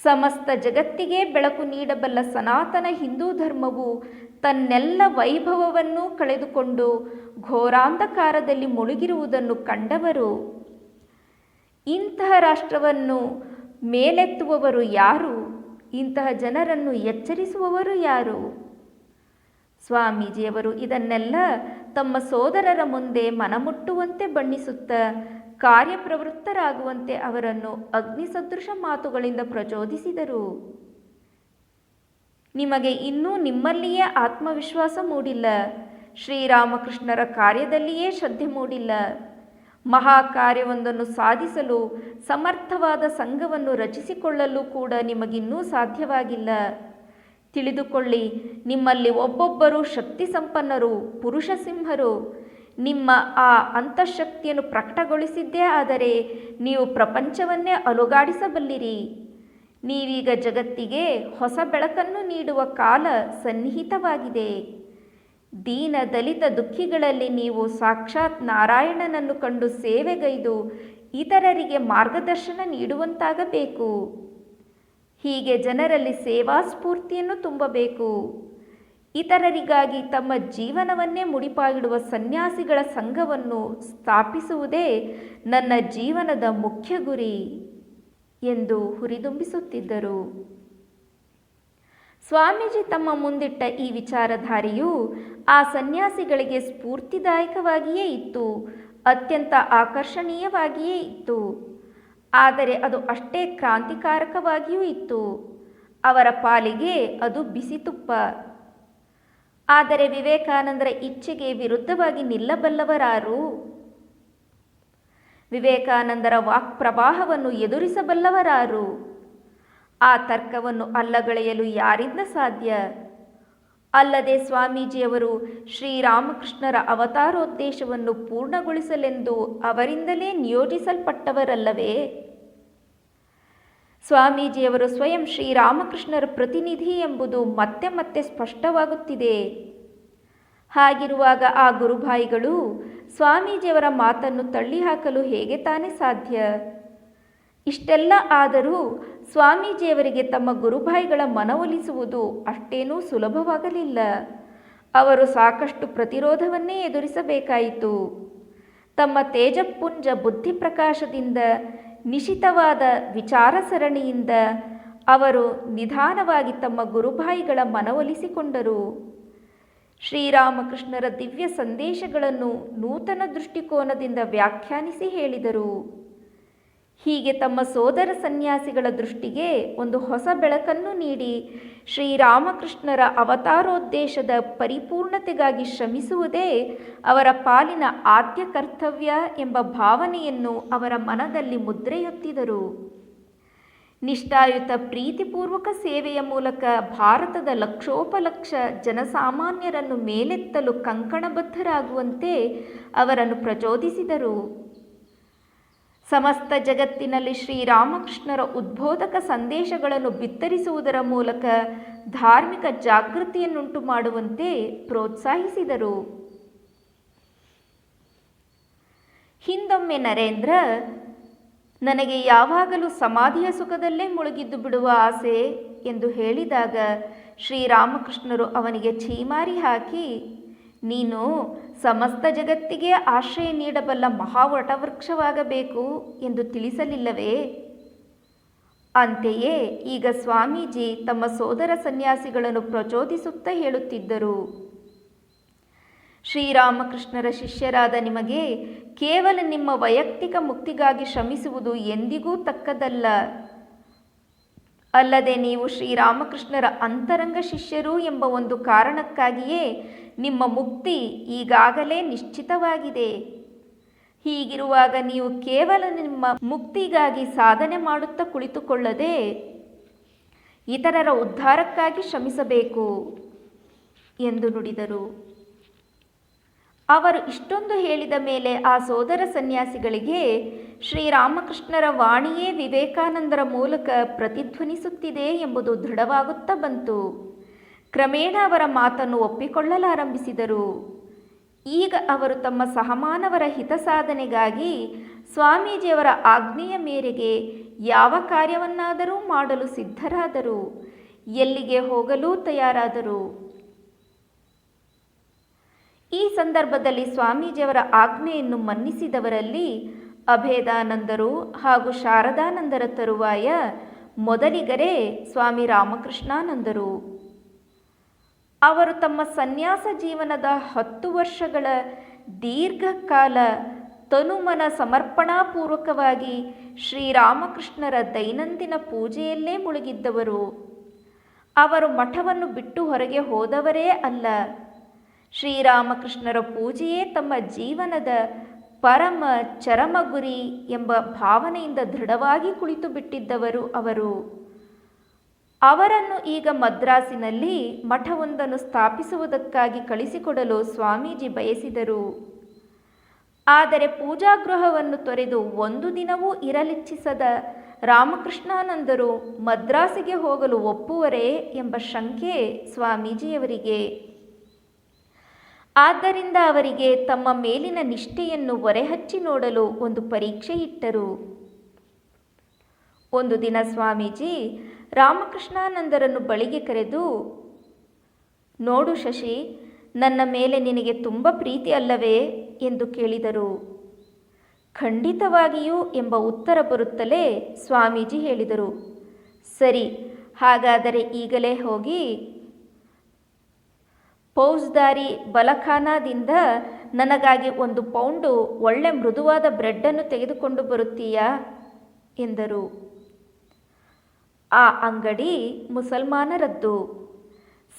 ಸಮಸ್ತ ಜಗತ್ತಿಗೆ ಬೆಳಕು ನೀಡಬಲ್ಲ ಸನಾತನ ಹಿಂದೂ ಧರ್ಮವು ತನ್ನೆಲ್ಲ ವೈಭವವನ್ನು ಕಳೆದುಕೊಂಡು ಘೋರಾಂಧಕಾರದಲ್ಲಿ ಮುಳುಗಿರುವುದನ್ನು ಕಂಡವರು. ಇಂತಹ ರಾಷ್ಟ್ರವನ್ನು ಮೇಲೆತ್ತುವವರು ಯಾರು? ಇಂತಹ ಜನರನ್ನು ಎಚ್ಚರಿಸುವವರು ಯಾರು? ಸ್ವಾಮೀಜಿಯವರು ಇದನ್ನೆಲ್ಲ ತಮ್ಮ ಸೋದರರ ಮುಂದೆ ಮನಮುಟ್ಟುವಂತೆ ಬಣ್ಣಿಸುತ್ತ ಕಾರ್ಯಪ್ರವೃತ್ತರಾಗುವಂತೆ ಅವರನ್ನು ಅಗ್ನಿಸದೃಶ ಮಾತುಗಳಿಂದ ಪ್ರಚೋದಿಸಿದರು. ನಿಮಗೆ ಇನ್ನೂ ನಿಮ್ಮಲ್ಲಿಯೇ ಆತ್ಮವಿಶ್ವಾಸ ಮೂಡಿಲ್ಲ. ಶ್ರೀರಾಮಕೃಷ್ಣರ ಕಾರ್ಯದಲ್ಲಿಯೇ ಶ್ರದ್ಧೆ ಮೂಡಿಲ್ಲ. ಮಹಾ ಕಾರ್ಯವೊಂದನ್ನು ಸಾಧಿಸಲು, ಸಮರ್ಥವಾದ ಸಂಘವನ್ನು ರಚಿಸಿಕೊಳ್ಳಲು ಕೂಡ ನಿಮಗಿನ್ನೂ ಸಾಧ್ಯವಾಗಿಲ್ಲ. ತಿಳಿದುಕೊಳ್ಳಿ. ನಿಮ್ಮಲ್ಲಿ ಒಬ್ಬೊಬ್ಬರು ಶಕ್ತಿ ಸಂಪನ್ನರು ಪುರುಷ ಸಿಂಹರು ನಿಮ್ಮ ಆ ಅಂತಃಶಕ್ತಿಯನ್ನು ಪ್ರಕಟಗೊಳಿಸಿದ್ದೇ ಆದರೆ ನೀವು ಪ್ರಪಂಚವನ್ನೇ ಅಲುಗಾಡಿಸಬಲ್ಲಿರಿ. ನೀವೀಗ ಜಗತ್ತಿಗೆ ಹೊಸ ಬೆಳಕನ್ನು ನೀಡುವ ಕಾಲ ಸನ್ನಿಹಿತವಾಗಿದೆ. ದೀನ ದಲಿತ ದುಃಖಿಗಳಲ್ಲಿ ನೀವು ಸಾಕ್ಷಾತ್ ನಾರಾಯಣನನ್ನು ಕಂಡು ಸೇವೆಗೈದು ಇತರರಿಗೆ ಮಾರ್ಗದರ್ಶನ ನೀಡುವಂತಾಗಬೇಕು. ಹೀಗೆ ಜನರಲ್ಲಿ ಸೇವಾ ಸ್ಫೂರ್ತಿಯನ್ನು ತುಂಬಬೇಕು. ಇತರರಿಗಾಗಿ ತಮ್ಮ ಜೀವನವನ್ನೇ ಮುಡಿಪಾಗಿಡುವ ಸನ್ಯಾಸಿಗಳ ಸಂಘವನ್ನು ಸ್ಥಾಪಿಸುವುದೇ ನನ್ನ ಜೀವನದ ಮುಖ್ಯ ಗುರಿ ಎಂದು ಹುರಿದುಂಬಿಸುತ್ತಿದ್ದರು. ಸ್ವಾಮೀಜಿ ತಮ್ಮ ಮುಂದಿಟ್ಟ ಈ ವಿಚಾರಧಾರೆಯು ಆ ಸನ್ಯಾಸಿಗಳಿಗೆ ಸ್ಫೂರ್ತಿದಾಯಕವಾಗಿಯೇ ಇತ್ತು, ಅತ್ಯಂತ ಆಕರ್ಷಣೀಯವಾಗಿಯೇ ಇತ್ತು. ಆದರೆ ಅದು ಅಷ್ಟೇ ಕ್ರಾಂತಿಕಾರಕವಾಗಿಯೂ ಇತ್ತು. ಅವರ ಪಾಲಿಗೆ ಅದು ಬಿಸಿ ತುಪ್ಪ. ಆದರೆ ವಿವೇಕಾನಂದರ ಇಚ್ಛೆಗೆ ವಿರುದ್ಧವಾಗಿ ನಿಲ್ಲಬಲ್ಲವರಾರು? ವಿವೇಕಾನಂದರ ವಾಕ್ ಪ್ರವಾಹವನ್ನು ಎದುರಿಸಬಲ್ಲವರಾರು? ಆ ತರ್ಕವನ್ನು ಅಲ್ಲಗಳೆಯಲು ಯಾರಿಂದ ಸಾಧ್ಯ? ಅಲ್ಲದೆ ಸ್ವಾಮೀಜಿಯವರು ಶ್ರೀರಾಮಕೃಷ್ಣರ ಅವತಾರೋದ್ದೇಶವನ್ನು ಪೂರ್ಣಗೊಳಿಸಲೆಂದು ಅವರಿಂದಲೇ ನಿಯೋಜಿಸಲ್ಪಟ್ಟವರಲ್ಲವೇ? ಸ್ವಾಮೀಜಿಯವರು ಸ್ವಯಂ ಶ್ರೀರಾಮಕೃಷ್ಣರ ಪ್ರತಿನಿಧಿ ಎಂಬುದು ಮತ್ತೆ ಮತ್ತೆ ಸ್ಪಷ್ಟವಾಗುತ್ತಿದೆ. ಹಾಗಿರುವಾಗ ಆ ಗುರುಭಾಯಿಗಳು ಸ್ವಾಮೀಜಿಯವರ ಮಾತನ್ನು ತಳ್ಳಿಹಾಕಲು ಹೇಗೆ ತಾನೇ ಸಾಧ್ಯ? ಇಷ್ಟೆಲ್ಲ ಆದರೂ ಸ್ವಾಮೀಜಿಯವರಿಗೆ ತಮ್ಮ ಗುರುಭಾಯಿಗಳ ಮನವೊಲಿಸುವುದು ಅಷ್ಟೇನೂ ಸುಲಭವಾಗಲಿಲ್ಲ. ಅವರು ಸಾಕಷ್ಟು ಪ್ರತಿರೋಧವನ್ನೇ ಎದುರಿಸಬೇಕಾಯಿತು. ತಮ್ಮ ತೇಜಪುಂಜ ಬುದ್ಧಿಪ್ರಕಾಶದಿಂದ ನಿಶಿತವಾದ ವಿಚಾರ ಸರಣಿಯಿಂದ ಅವರು ನಿಧಾನವಾಗಿ ತಮ್ಮ ಗುರುಭಾಯಿಗಳ ಮನವೊಲಿಸಿಕೊಂಡರು. ಶ್ರೀರಾಮಕೃಷ್ಣರ ದಿವ್ಯ ಸಂದೇಶಗಳನ್ನು ನೂತನ ದೃಷ್ಟಿಕೋನದಿಂದ ವ್ಯಾಖ್ಯಾನಿಸಿ ಹೇಳಿದರು. ಹೀಗೆ ತಮ್ಮ ಸೋದರ ಸನ್ಯಾಸಿಗಳ ದೃಷ್ಟಿಗೆ ಒಂದು ಹೊಸ ಬೆಳಕನ್ನು ನೀಡಿ ಶ್ರೀರಾಮಕೃಷ್ಣರ ಅವತಾರೋದ್ದೇಶದ ಪರಿಪೂರ್ಣತೆಗಾಗಿ ಶ್ರಮಿಸುವುದೇ ಅವರ ಪಾಲಿನ ಆದ್ಯ ಕರ್ತವ್ಯ ಎಂಬ ಭಾವನೆಯನ್ನು ಅವರ ಮನದಲ್ಲಿ ಮುದ್ರೆಯೊತ್ತಿದರು. ನಿಷ್ಠಾಯುತ ಪ್ರೀತಿಪೂರ್ವಕ ಸೇವೆಯ ಮೂಲಕ ಭಾರತದ ಲಕ್ಷೋಪಲಕ್ಷ ಜನಸಾಮಾನ್ಯರನ್ನು ಮೇಲೆತ್ತಲು ಕಂಕಣಬದ್ಧರಾಗುವಂತೆ ಅವರನ್ನು ಪ್ರಚೋದಿಸಿದರು. ಸಮಸ್ತ ಜಗತ್ತಿನಲ್ಲಿ ಶ್ರೀರಾಮಕೃಷ್ಣರ ಉದ್ಬೋಧಕ ಸಂದೇಶಗಳನ್ನು ಬಿತ್ತರಿಸುವುದರ ಮೂಲಕ ಧಾರ್ಮಿಕ ಜಾಗೃತಿಯನ್ನುಂಟು ಮಾಡುವಂತೆ ಪ್ರೋತ್ಸಾಹಿಸಿದರು. ಹಿಂದೊಮ್ಮೆ ನರೇಂದ್ರ, ನನಗೆ ಯಾವಾಗಲೂ ಸಮಾಧಿಯ ಸುಖದಲ್ಲೇ ಮುಳುಗಿದ್ದು ಬಿಡುವ ಆಸೆ ಎಂದು ಹೇಳಿದಾಗ ಶ್ರೀರಾಮಕೃಷ್ಣರು ಅವನಿಗೆ ಛೀಮಾರಿ ಹಾಕಿ ನೀನು ಸಮಸ್ತ ಜಗತ್ತಿಗೆ ಆಶ್ರಯ ನೀಡಬಲ್ಲ ಮಹಾವಟವೃಕ್ಷವಾಗಬೇಕು ಎಂದು ತಿಳಿಸಲಿಲ್ಲವೇ? ಅಂತೆಯೇ ಈಗ ಸ್ವಾಮೀಜಿ ತಮ್ಮ ಸೋದರ ಸನ್ಯಾಸಿಗಳನ್ನು ಪ್ರಚೋದಿಸುತ್ತಾ ಹೇಳುತ್ತಿದ್ದರು. ಶ್ರೀರಾಮಕೃಷ್ಣರ ಶಿಷ್ಯರಾದ ನಿಮಗೆ ಕೇವಲ ನಿಮ್ಮ ವೈಯಕ್ತಿಕ ಮುಕ್ತಿಗಾಗಿ ಶ್ರಮಿಸುವುದು ಎಂದಿಗೂ ತಕ್ಕದಲ್ಲ ಅಲ್ಲದೆ ನೀವು ಶ್ರೀರಾಮಕೃಷ್ಣರ ಅಂತರಂಗ ಶಿಷ್ಯರು ಎಂಬ ಒಂದು ಕಾರಣಕ್ಕಾಗಿಯೇ ನಿಮ್ಮ ಮುಕ್ತಿ ಈಗಾಗಲೇ ನಿಶ್ಚಿತವಾಗಿದೆ. ಹೀಗಿರುವಾಗ ನೀವು ಕೇವಲ ನಿಮ್ಮ ಮುಕ್ತಿಗಾಗಿ ಸಾಧನೆ ಮಾಡುತ್ತಾ ಕುಳಿತುಕೊಳ್ಳದೆ ಇತರರ ಉದ್ಧಾರಕ್ಕಾಗಿ ಶ್ರಮಿಸಬೇಕು ಎಂದು ನುಡಿದರು. ಅವರು ಇಷ್ಟೊಂದು ಹೇಳಿದ ಮೇಲೆ ಆ ಸೋದರ ಸನ್ಯಾಸಿಗಳಿಗೆ ಶ್ರೀರಾಮಕೃಷ್ಣರ ವಾಣಿಯೇ ವಿವೇಕಾನಂದರ ಮೂಲಕ ಪ್ರತಿಧ್ವನಿಸುತ್ತಿದೆ ಎಂಬುದು ದೃಢವಾಗುತ್ತಾ ಬಂತು. ಕ್ರಮೇಣ ಅವರ ಮಾತನ್ನು ಒಪ್ಪಿಕೊಳ್ಳಲಾರಂಭಿಸಿದರು. ಈಗ ಅವರು ತಮ್ಮ ಸಹಮಾನವರ ಹಿತ ಸಾಧನೆಗಾಗಿ ಸ್ವಾಮೀಜಿಯವರ ಆಜ್ಞೆಯ ಮೇರೆಗೆ ಯಾವ ಕಾರ್ಯವನ್ನಾದರೂ ಮಾಡಲು ಸಿದ್ಧರಾದರು. ಎಲ್ಲಿಗೆ ಹೋಗಲೂ ತಯಾರಾದರು. ಈ ಸಂದರ್ಭದಲ್ಲಿ ಸ್ವಾಮೀಜಿಯವರ ಆಜ್ಞೆಯನ್ನು ಮನ್ನಿಸಿದವರಲ್ಲಿ ಅಭೇದಾನಂದರು ಹಾಗೂ ಶಾರದಾನಂದರ ತರುವಾಯ ಮೊದಲಿಗರೇ ಸ್ವಾಮಿ ರಾಮಕೃಷ್ಣಾನಂದರು. ಅವರು ತಮ್ಮ ಸನ್ಯಾಸ ಜೀವನದ ಹತ್ತು ವರ್ಷಗಳ ದೀರ್ಘಕಾಲ ತನುಮನ ಸಮರ್ಪಣಾಪೂರ್ವಕವಾಗಿ ಶ್ರೀರಾಮಕೃಷ್ಣರ ದೈನಂದಿನ ಪೂಜೆಯಲ್ಲೇ ಮುಳುಗಿದ್ದವರು. ಅವರು ಮಠವನ್ನು ಬಿಟ್ಟು ಹೊರಗೆ ಹೋದವರೇ ಅಲ್ಲ. ಶ್ರೀರಾಮಕೃಷ್ಣರ ಪೂಜೆಯೇ ತಮ್ಮ ಜೀವನದ ಪರಮ ಚರಮ ಗುರಿ ಎಂಬ ಭಾವನೆಯಿಂದ ದೃಢವಾಗಿ ಕುಳಿತು ಬಿಟ್ಟಿದ್ದವರು ಅವರು. ಅವರನ್ನು ಈಗ ಮದ್ರಾಸಿನಲ್ಲಿ ಮಠವೊಂದನ್ನು ಸ್ಥಾಪಿಸುವುದಕ್ಕಾಗಿ ಕಳಿಸಿಕೊಡಲು ಸ್ವಾಮೀಜಿ ಬಯಸಿದರು. ಆದರೆ ಪೂಜಾಗೃಹವನ್ನು ತೊರೆದು ಒಂದು ದಿನವೂ ಇರಲಿಚ್ಛಿಸದ ರಾಮಕೃಷ್ಣಾನಂದರು ಮದ್ರಾಸಿಗೆ ಹೋಗಲು ಒಪ್ಪುವರೇ ಎಂಬ ಶಂಕೆ ಸ್ವಾಮೀಜಿಯವರಿಗೆ. ಆದ್ದರಿಂದ ಅವರಿಗೆ ತಮ್ಮ ಮೇಲಿನ ನಿಷ್ಠೆಯನ್ನು ಹೊರೆಹಚ್ಚಿ ನೋಡಲು ಒಂದು ಪರೀಕ್ಷೆ ಇಟ್ಟರು. ಒಂದು ದಿನ ಸ್ವಾಮೀಜಿ ರಾಮಕೃಷ್ಣಾನಂದರನ್ನು ಬಳಿಗೆ ಕರೆದು, ನೋಡು ಶಶಿ, ನನ್ನ ಮೇಲೆ ನಿನಗೆ ತುಂಬ ಪ್ರೀತಿ ಅಲ್ಲವೇ? ಎಂದು ಕೇಳಿದರು. ಖಂಡಿತವಾಗಿಯೂ ಎಂಬ ಉತ್ತರ ಬರುತ್ತಲೇ ಸ್ವಾಮೀಜಿ ಹೇಳಿದರು. ಸರಿ, ಹಾಗಾದರೆ ಈಗಲೇ ಹೋಗಿ ಫೌಜ್ದಾರಿ ಬಲಖಾನಾದಿಂದ ನನಗಾಗಿ ಒಂದು ಪೌಂಡು ಒಳ್ಳೆ ಮೃದುವಾದ ಬ್ರೆಡ್ಡನ್ನು ತೆಗೆದುಕೊಂಡು ಬರುತ್ತೀಯಾ? ಎಂದರು. ಆ ಅಂಗಡಿ ಮುಸಲ್ಮಾನರದ್ದು.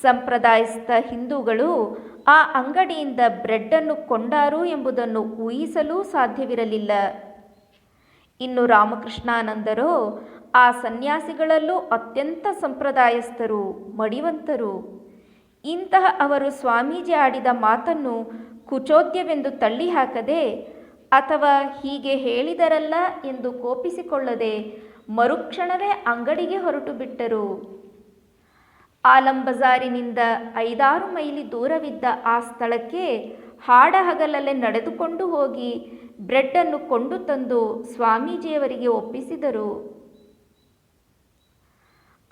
ಸಂಪ್ರದಾಯಸ್ಥ ಹಿಂದೂಗಳು ಆ ಅಂಗಡಿಯಿಂದ ಬ್ರೆಡ್ಡನ್ನು ಕೊಂಡಾರು ಎಂಬುದನ್ನು ಊಹಿಸಲೂ ಸಾಧ್ಯವಿರಲಿಲ್ಲ. ಇನ್ನು ರಾಮಕೃಷ್ಣಾನಂದರು ಆ ಸನ್ಯಾಸಿಗಳಲ್ಲೂ ಅತ್ಯಂತ ಸಂಪ್ರದಾಯಸ್ಥರು, ಮಡಿವಂತರು. ಇಂತಹ ಅವರು ಸ್ವಾಮೀಜಿ ಆಡಿದ ಮಾತನ್ನು ಕುಚೋದ್ಯವೆಂದು ತಳ್ಳಿಹಾಕದೆ, ಅಥವಾ ಹೀಗೆ ಹೇಳಿದರಲ್ಲ ಎಂದು ಕೋಪಿಸಿಕೊಳ್ಳದೆ ಮರುಕ್ಷಣವೇ ಅಂಗಡಿಗೆ ಹೊರಟು ಬಿಟ್ಟರು. ಆಲಂ ಬಜಾರಿನಿಂದ ಐದಾರು ಮೈಲಿ ದೂರವಿದ್ದ ಆ ಸ್ಥಳಕ್ಕೆ ಹಾಡ ಹಗಲಲ್ಲೇ ನಡೆದುಕೊಂಡು ಹೋಗಿ ಬ್ರೆಡ್ಡನ್ನು ಕೊಂಡು ತಂದು ಸ್ವಾಮೀಜಿಯವರಿಗೆ ಒಪ್ಪಿಸಿದರು.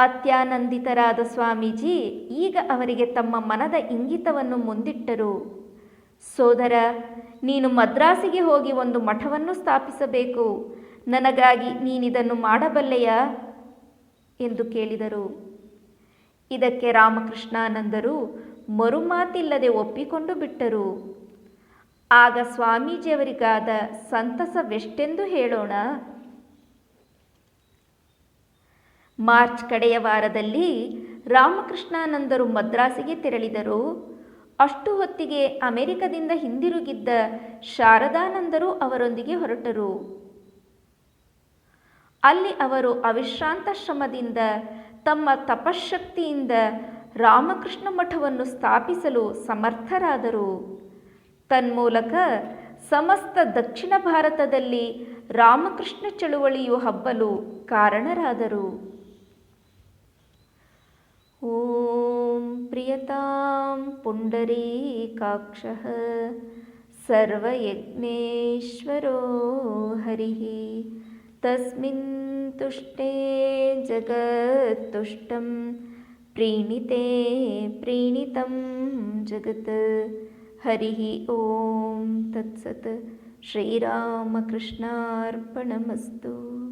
ಅತ್ಯಾನಂದಿತರಾದ ಸ್ವಾಮೀಜಿ ಈಗ ಅವರಿಗೆ ತಮ್ಮ ಮನದ ಇಂಗಿತವನ್ನು ಮುಂದಿಟ್ಟರು. ಸೋದರ, ನೀನು ಮದ್ರಾಸಿಗೆ ಹೋಗಿ ಒಂದು ಮಠವನ್ನು ಸ್ಥಾಪಿಸಬೇಕು. ನನಗಾಗಿ ನೀನಿದನ್ನು ಮಾಡಬಲ್ಲೆಯಾ? ಎಂದು ಕೇಳಿದರು. ಇದಕ್ಕೆ ರಾಮಕೃಷ್ಣಾನಂದರು ಮರುಮಾತಿಲ್ಲದೆ ಒಪ್ಪಿಕೊಂಡು ಬಿಟ್ಟರು. ಆಗ ಸ್ವಾಮೀಜಿಯವರಿಗಾದ ಸಂತಸವೆಷ್ಟೆಂದು ಹೇಳೋಣ? ಮಾರ್ಚ್ ಕಡೆಯ ವಾರದಲ್ಲಿ ರಾಮಕೃಷ್ಣಾನಂದರು ಮದ್ರಾಸಿಗೆ ತೆರಳಿದರು. ಅಷ್ಟು ಹೊತ್ತಿಗೆ ಅಮೆರಿಕದಿಂದ ಹಿಂದಿರುಗಿದ್ದ ಶಾರದಾನಂದರು ಅವರೊಂದಿಗೆ ಹೊರಟರು. ಅಲ್ಲಿ ಅವರು ಅವಿಶ್ರಾಂತ ಶ್ರಮದಿಂದ ತಮ್ಮ ತಪಶಕ್ತಿಯಿಂದ ರಾಮಕೃಷ್ಣ ಮಠವನ್ನು ಸ್ಥಾಪಿಸಲು ಸಮರ್ಥರಾದರು. ತನ್ಮೂಲಕ ಸಮಸ್ತ ದಕ್ಷಿಣ ಭಾರತದಲ್ಲಿ ರಾಮಕೃಷ್ಣ ಚಳುವಳಿಯು ಹಬ್ಬಲು ಕಾರಣರಾದರು. ॐ प्रियतां पुण्डरीकाक्षः सर्वयज्ञेश्वरो हरिः तस्मिन् तुष्टे जगत्तुष्टं प्रीणिते प्रीणितं जगत्। हरिः ॐ तत्सत्। श्रीरामकृष्णार्पणमस्तु।